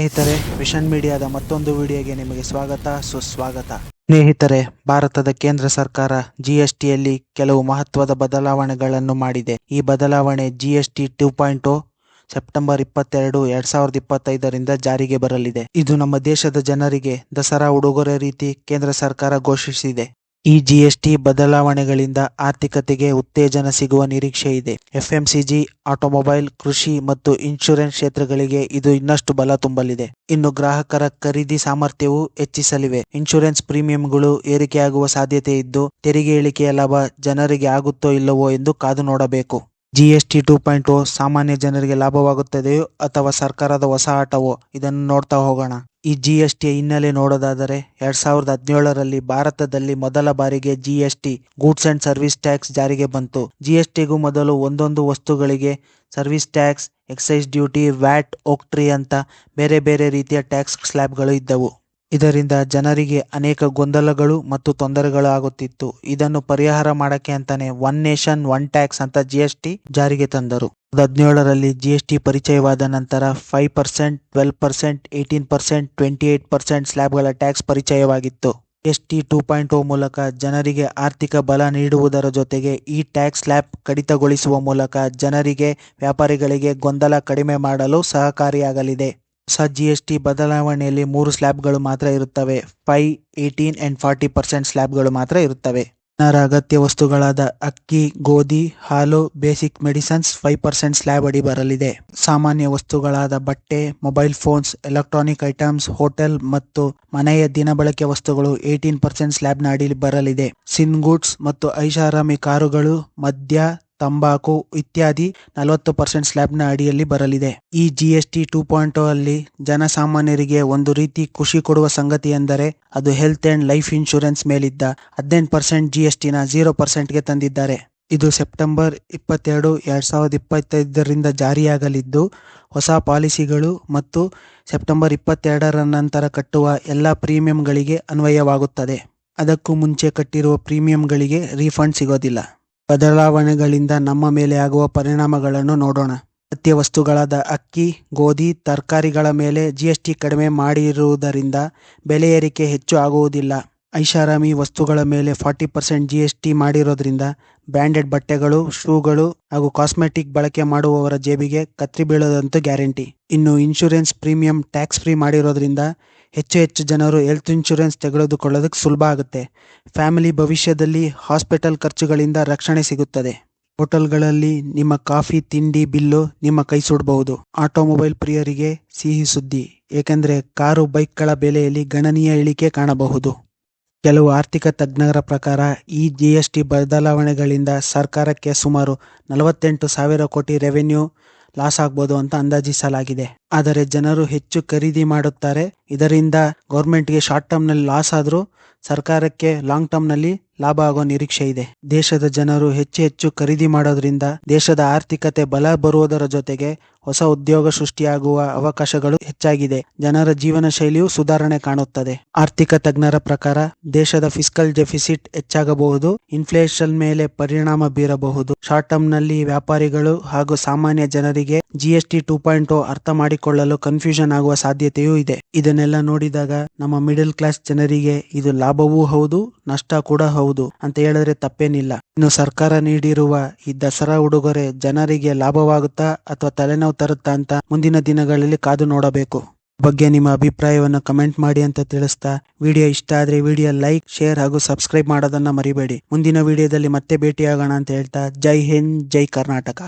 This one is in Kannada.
ಸ್ನೇಹಿತರೆ, ವಿಷನ್ ಮೀಡಿಯಾದ ಮತ್ತೊಂದು ವಿಡಿಯೋಗೆ ನಿಮಗೆ ಸ್ವಾಗತ, ಸುಸ್ವಾಗತ. ಸ್ನೇಹಿತರೆ, ಭಾರತದ ಕೇಂದ್ರ ಸರ್ಕಾರ ಜಿಎಸ್ಟಿಯಲ್ಲಿ ಕೆಲವು ಮಹತ್ವದ ಬದಲಾವಣೆಗಳನ್ನು ಮಾಡಿದೆ. ಈ ಬದಲಾವಣೆ ಜಿಎಸ್ಟಿ ಟೂ ಪಾಯಿಂಟ್ ಸೆಪ್ಟೆಂಬರ್ ಇಪ್ಪತ್ತೆರಡು, ಎರಡ್ ಸಾವಿರದ ಇಪ್ಪತ್ತೈದರಿಂದ ಜಾರಿಗೆ ಬರಲಿದೆ. ಇದು ನಮ್ಮ ದೇಶದ ಜನರಿಗೆ ದಸರಾ ಉಡುಗೊರೆ ರೀತಿ ಕೇಂದ್ರ ಸರ್ಕಾರ ಘೋಷಿಸಿದೆ. ಈ ಜಿಎಸ್ಟಿ ಬದಲಾವಣೆಗಳಿಂದ ಆರ್ಥಿಕತೆಗೆ ಉತ್ತೇಜನ ಸಿಗುವ ನಿರೀಕ್ಷೆ ಇದೆ. ಎಫ್ಎಂಸಿಜಿ ಆಟೋಮೊಬೈಲ್, ಕೃಷಿ ಮತ್ತು ಇನ್ಶೂರೆನ್ಸ್ ಕ್ಷೇತ್ರಗಳಿಗೆ ಇದು ಇನ್ನಷ್ಟು ಬಲ ತುಂಬಲಿದೆ. ಇನ್ನು ಗ್ರಾಹಕರ ಖರೀದಿ ಸಾಮರ್ಥ್ಯವು ಹೆಚ್ಚಿಸಲಿವೆ. ಇನ್ಶೂರೆನ್ಸ್ ಪ್ರೀಮಿಯಂಗಳು ಏರಿಕೆಯಾಗುವ ಸಾಧ್ಯತೆ ಇದ್ದು, ತೆರಿಗೆ ಇಳಿಕೆಯ ಲಾಭ ಜನರಿಗೆ ಆಗುತ್ತೋ ಇಲ್ಲವೋ ಎಂದು ಕಾದು ನೋಡಬೇಕು. ಜಿಎಸ್ಟಿ ಟೂ ಪಾಯಿಂಟ್ ಸಾಮಾನ್ಯ ಜನರಿಗೆ ಲಾಭವಾಗುತ್ತದೆಯೋ ಅಥವಾ ಸರ್ಕಾರದ ಹೊಸ ಆಟವೋ? ಇದನ್ನು ನೋಡ್ತಾ ಹೋಗೋಣ. ಈ ಜಿಎಸ್ಟಿಯ ಹಿನ್ನೆಲೆ ನೋಡೋದಾದರೆ ಎರಡ್ ಸಾವಿರದ ಹದಿನೇಳರಲ್ಲಿ ಭಾರತದಲ್ಲಿ ಮೊದಲ ಬಾರಿಗೆ GST goods and service tax ಜಾರಿಗೆ ಬಂತು. ಜಿಎಸ್ಟಿಗೂ ಮೊದಲು ಒಂದೊಂದು ವಸ್ತುಗಳಿಗೆ service tax excise duty VAT octroi ಅಂತ ಬೇರೆ ಬೇರೆ ರೀತಿಯ ಟ್ಯಾಕ್ಸ್ ಸ್ಲ್ಯಾಬ್ಗಳು ಇದ್ದವು. ಇದರಿಂದ ಜನರಿಗೆ ಅನೇಕ ಗೊಂದಲಗಳು ಮತ್ತು ತೊಂದರೆಗಳು ಆಗುತ್ತಿತ್ತು ಇದನ್ನು ಪರಿಹಾರ ಮಾಡಕ್ಕೆ ಅಂತಾನೆ ಒನ್ ನೇಷನ್, ಒನ್ ಟ್ಯಾಕ್ಸ್ ಅಂತ ಜಿಎಸ್ಟಿ ಜಾರಿಗೆ ತಂದರು. ಹದಿನೇಳರಲ್ಲಿ ಜಿಎಸ್ಟಿ ಪರಿಚಯವಾದ ನಂತರ five percent twelve percent eighteen percent twenty eight percent ಸ್ಲ್ಯಾಬ್ಗಳ tax ಪರಿಚಯವಾಗಿತ್ತು. S T two point O ಮೂಲಕ ಜನರಿಗೆ ಆರ್ಥಿಕ ಬಲ ನೀಡುವುದರ ಜೊತೆಗೆ ಈ ಟ್ಯಾಕ್ಸ್ ಸ್ಲ್ಯಾಬ್ ಕಡಿತಗೊಳಿಸುವ ಮೂಲಕ ಜನರಿಗೆ ವ್ಯಾಪಾರಿಗಳಿಗೆ ಗೊಂದಲ ಕಡಿಮೆ ಮಾಡಲು ಸಹಕಾರಿಯಾಗಲಿದೆ. ಹೊಸ ಜಿಎಸ್ಟಿ ಬದಲಾವಣೆಯಲ್ಲಿ ಮೂರು ಸ್ಲ್ಯಾಬ್ಗಳು ಮಾತ್ರ ಇರುತ್ತವೆ. Five eighteen and forty percent ಸ್ಲ್ಯಾಬ್ಗಳು ಮಾತ್ರ ಇರುತ್ತವೆ. ಜನರ ಅಗತ್ಯ ವಸ್ತುಗಳಾದ ಅಕ್ಕಿ, ಗೋಧಿ, ಹಾಲು, basic medicines five percent slab ಅಡಿ ಬರಲಿದೆ. ಸಾಮಾನ್ಯ ವಸ್ತುಗಳಾದ ಬಟ್ಟೆ, mobile phones, electronic items, hotel ಮತ್ತು ಮನೆಯ ದಿನಬಳಕೆ ವಸ್ತುಗಳು ಏಯ್ಟೀನ್ ಪರ್ಸೆಂಟ್ ಸ್ಲ್ಯಾಬ್ನ ಅಡಿಲಿ ಬರಲಿದೆ. ಸಿನ್ ಗೂಡ್ಸ್ ಮತ್ತು ಐಷಾರಾಮಿ ಕಾರುಗಳು ಮದ್ಯ ತಂಬಾಕು ಇತ್ಯಾದಿ ನಲವತ್ತು ಪರ್ಸೆಂಟ್ ಸ್ಲ್ಯಾಬ್ನ ಅಡಿಯಲ್ಲಿ ಬರಲಿದೆ. ಈ ಜಿಎಸ್ಟಿ ಟೂ ಪಾಯಿಂಟ್ ಅಲ್ಲಿ ಜನಸಾಮಾನ್ಯರಿಗೆ ಒಂದು ರೀತಿ ಖುಷಿ ಕೊಡುವ ಸಂಗತಿ ಎಂದರೆ ಅದು ಹೆಲ್ತ್ ಅಂಡ್ ಲೈಫ್ ಇನ್ಶೂರೆನ್ಸ್ ಮೇಲಿದ್ದ ಹದಿನೆಂಟು ಪರ್ಸೆಂಟ್ ಜಿಎಸ್ಟಿನ ಜೀರೋ ಪರ್ಸೆಂಟ್ಗೆ ತಂದಿದ್ದಾರೆ. ಇದು ಸೆಪ್ಟೆಂಬರ್ ಇಪ್ಪತ್ತೆರಡು, ಎರಡು ಸಾವಿರದ ಇಪ್ಪತ್ತೈದರಿಂದ ಜಾರಿಯಾಗಲಿದ್ದು, ಹೊಸ ಪಾಲಿಸಿಗಳು ಮತ್ತು ಸೆಪ್ಟೆಂಬರ್ ಇಪ್ಪತ್ತೆರಡರ ನಂತರ ಕಟ್ಟುವ ಎಲ್ಲ ಪ್ರೀಮಿಯಂಗಳಿಗೆ ಅನ್ವಯವಾಗುತ್ತದೆ. ಅದಕ್ಕೂ ಮುಂಚೆ ಕಟ್ಟಿರುವ ಪ್ರೀಮಿಯಂಗಳಿಗೆ ರೀಫಂಡ್ ಸಿಗೋದಿಲ್ಲ. ಬದಲಾವಣೆಗಳಿಂದ ನಮ್ಮ ಮೇಲೆ ಆಗುವ ಪರಿಣಾಮಗಳನ್ನು ನೋಡೋಣ. ಅತ್ಯ ವಸ್ತುಗಳಾದ ಅಕ್ಕಿ, ಗೋಧಿ, ತರಕಾರಿಗಳ ಮೇಲೆ ಜಿಎಸ್ಟಿ ಕಡಿಮೆ ಮಾಡಿರುವುದರಿಂದ ಬೆಲೆ ಏರಿಕೆ ಹೆಚ್ಚು ಆಗುವುದಿಲ್ಲ. ಐಷಾರಾಮಿ ವಸ್ತುಗಳ ಮೇಲೆ forty percent G S T ಮಾಡಿರೋದ್ರಿಂದ ಬ್ರ್ಯಾಂಡೆಡ್ ಬಟ್ಟೆಗಳು, ಶೂಗಳು ಹಾಗೂ ಕಾಸ್ಮೆಟಿಕ್ ಬಳಕೆ ಮಾಡುವವರ ಜೇಬಿಗೆ ಕತ್ರಿ ಬೀಳದಂತೂ ಗ್ಯಾರಂಟಿ. ಇನ್ನು ಇನ್ಶೂರೆನ್ಸ್ ಪ್ರೀಮಿಯಂ ಟ್ಯಾಕ್ಸ್ ಫ್ರೀ ಮಾಡಿರೋದ್ರಿಂದ ಹೆಚ್ಚು ಹೆಚ್ಚು ಜನರು ಹೆಲ್ತ್ ಇನ್ಶೂರೆನ್ಸ್ ತೆಗೆದುಕೊಳ್ಳೋದಕ್ಕೆ ಸುಲಭ ಆಗುತ್ತೆ. ಫ್ಯಾಮಿಲಿ ಭವಿಷ್ಯದಲ್ಲಿ ಹಾಸ್ಪಿಟಲ್ ಖರ್ಚುಗಳಿಂದ ರಕ್ಷಣೆ ಸಿಗುತ್ತದೆ. ಹೋಟೆಲ್ಗಳಲ್ಲಿ ನಿಮ್ಮ ಕಾಫಿ, ತಿಂಡಿ, ಬಿಲ್ಲು ನಿಮ್ಮ ಕೈ ಸುಡಬಹುದು. ಆಟೋಮೊಬೈಲ್ ಪ್ರಿಯರಿಗೆ ಸಿಹಿ ಸುದ್ದಿ. ಏಕೆಂದರೆ ಕಾರು, ಬೈಕ್ಗಳ ಬೆಲೆಯಲ್ಲಿ ಗಣನೀಯ ಇಳಿಕೆ ಕಾಣಬಹುದು. ಕೆಲವು ಆರ್ಥಿಕ ತಜ್ಞರ ಪ್ರಕಾರ, ಈ ಜಿಎಸ್ಟಿ ಬದಲಾವಣೆಗಳಿಂದ ಸರ್ಕಾರಕ್ಕೆ ಸುಮಾರು ನಲವತ್ತೆಂಟು ಸಾವಿರ ಕೋಟಿ ರೆವೆನ್ಯೂ ಲಾಸ್ ಆಗ್ಬೋದು ಅಂತ ಅಂದಾಜಿಸಲಾಗಿದೆ. ಆದರೆ ಜನರು ಹೆಚ್ಚು ಖರೀದಿ ಮಾಡುತ್ತಾರೆ. ಇದರಿಂದ ಗೌರ್ಮೆಂಟ್ಗೆ ಶಾರ್ಟ್ ಟರ್ಮ್ನಲ್ಲಿ ಲಾಸ್ ಆದರೂ ಸರ್ಕಾರಕ್ಕೆ ಲಾಂಗ್ ಟರ್ಮ್ನಲ್ಲಿ ಲಾಭ ಆಗೋ ನಿರೀಕ್ಷೆ ಇದೆ. ದೇಶದ ಜನರು ಹೆಚ್ಚು ಹೆಚ್ಚು ಖರೀದಿ ಮಾಡೋದ್ರಿಂದ ದೇಶದ ಆರ್ಥಿಕತೆ ಬಲ ಬರುವುದರ ಜೊತೆಗೆ ಹೊಸ ಉದ್ಯೋಗ ಸೃಷ್ಟಿಯಾಗುವ ಅವಕಾಶಗಳು ಹೆಚ್ಚಾಗಿದೆ. ಜನರ ಜೀವನ ಶೈಲಿಯು ಸುಧಾರಣೆ ಕಾಣುತ್ತದೆ. ಆರ್ಥಿಕ ತಜ್ಞರ ಪ್ರಕಾರ ದೇಶದ ಫಿಸ್ಕಲ್ ಡೆಫಿಸಿಟ್ ಹೆಚ್ಚಾಗಬಹುದು. ಇನ್ಫ್ಲೇಷನ್ ಮೇಲೆ ಪರಿಣಾಮ ಬೀರಬಹುದು. ಶಾರ್ಟ್ ಟರ್ಮ್ನಲ್ಲಿ ವ್ಯಾಪಾರಿಗಳು ಹಾಗೂ ಸಾಮಾನ್ಯ ಜನರಿಗೆ ಜಿಎಸ್ಟಿ ಟೂ ಪಾಯಿಂಟ್ ಅರ್ಥ ಮಾಡಿಕೊಳ್ಳಲು ಕನ್ಫ್ಯೂಷನ್ ಆಗುವ ಸಾಧ್ಯತೆಯೂ ಇದೆ. ಇದನ್ನೆಲ್ಲ ನೋಡಿದಾಗ ನಮ್ಮ ಮಿಡಲ್ ಕ್ಲಾಸ್ ಜನರಿಗೆ ಇದು ಲಾಭವೂ ಹೌದು, ನಷ್ಟ ಕೂಡ ಹೌದು ಅಂತ ಹೇಳಿದ್ರೆ ತಪ್ಪೇನಿಲ್ಲ. ಇನ್ನು ಸರ್ಕಾರ ನೀಡಿರುವ ಈ ದಸರಾ ಉಡುಗೊರೆ ಜನರಿಗೆ ಲಾಭವಾಗುತ್ತಾ ಅಥವಾ ತಲೆನೋವು ತರುತ್ತಾ ಅಂತ ಮುಂದಿನ ದಿನಗಳಲ್ಲಿ ಕಾದು ನೋಡಬೇಕು. ಬಗ್ಗೆ ನಿಮ್ಮ ಅಭಿಪ್ರಾಯವನ್ನು ಕಮೆಂಟ್ ಮಾಡಿ ಅಂತ ತಿಳಿಸ್ತಾ ವಿಡಿಯೋ ಇಷ್ಟ ಆದ್ರೆ ವಿಡಿಯೋ ಲೈಕ್ ಶೇರ್ ಹಾಗೂ ಸಬ್ಸ್ಕ್ರೈಬ್ ಮಾಡೋದನ್ನ ಮರಿಬೇಡಿ. ಮುಂದಿನ ವಿಡಿಯೋದಲ್ಲಿ ಮತ್ತೆ ಭೇಟಿಯಾಗೋಣ ಅಂತ ಹೇಳ್ತಾ, ಜೈ ಹಿಂದ್, ಜೈ ಕರ್ನಾಟಕ.